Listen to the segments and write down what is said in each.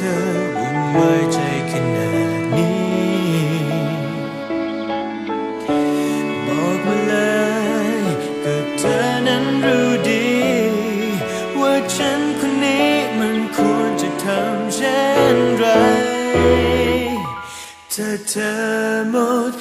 เธอวุ่นวายใจขนาดนี้ บอกมาเลยก็เธอนั้นรู้ดี ว่าฉันคนนี้มันควรจะทำเช่นไรถ้าเธอหมด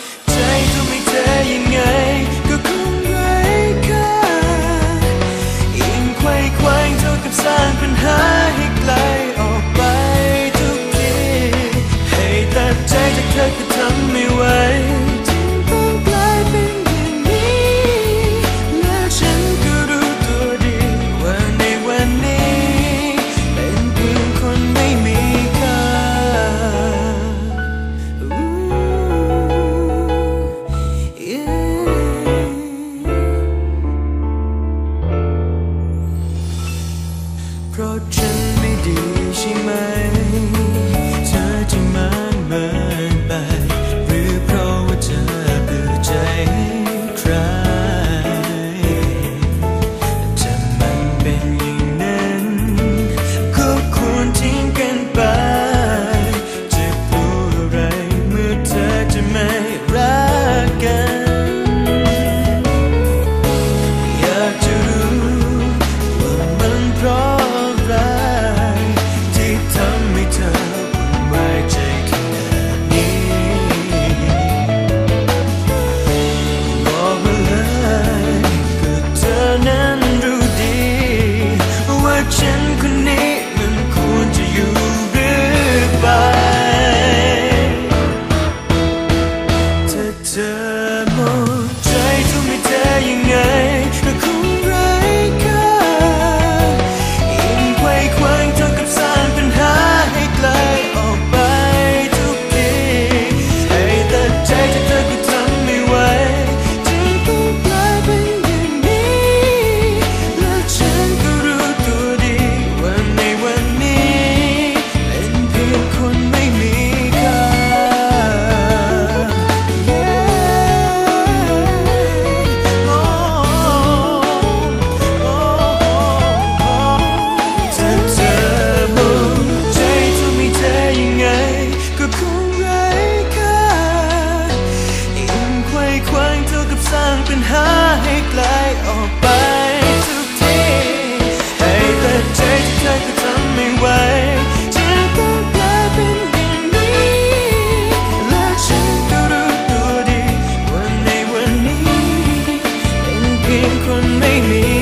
เพียงคนไม่มี